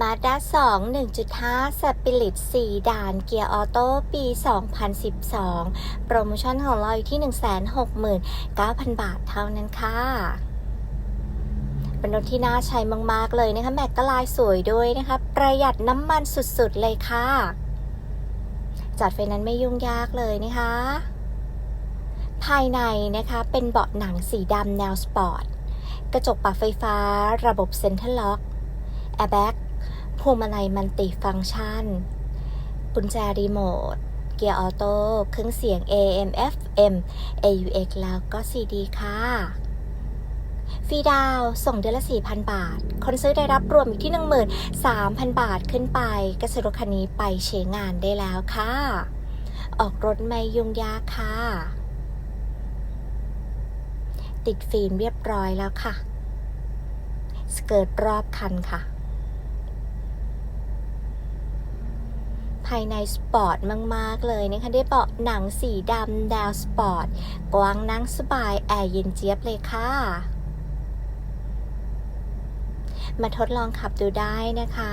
มาด้า2 1.5สปิริต4ด่าน เกียร์ออโต้ ปี 2012 โปรโมชั่นของเราอยู่ที่ 169,000 บาทเท่านั้นค่ะ เป็นรถที่น่าใช้มาก ๆ เลยนะคะ แม็กก็ลายสวยด้วยนะคะ ประหยัดน้ำมันสุด ๆ เลยค่ะ จัดไฟนั้นไม่ยุ่งยากเลยนะคะ ภายในนะคะเป็นเบาะหนังสีดำแนวสปอร์ต กระจกปรับไฟฟ้า ระบบเซ็นทรัลล็อกแอร์แบ็ก พวงมาลัยมันติฟังก์ชัน กุญแจรีโมท เกียร์ออโต้ เครื่องเสียง AM FM AUX แล้วก็ CD ค่ะ ฟรีดาวน์ส่งเดือนละ 4,000 บาท คนซื้อได้รับรวมอยู่ที่ 13,000 บาทขึ้นไปก็ซื้อรถคันนี้ไปใช้งานได้แล้วค่ะ ออกรถไม่ยุ่งยากค่ะ ติดฟิล์มเรียบร้อยแล้วค่ะ สเกิร์ตรอบคันค่ะ ภายในสปอร์ตมาก ๆ เลยนะคะได้เบาะหนังสีดำแนวสปอร์ต กว้างนั่งสบาย แอร์เย็นเจี๊ยบเลยค่ะ มาทดลองขับดูได้นะคะ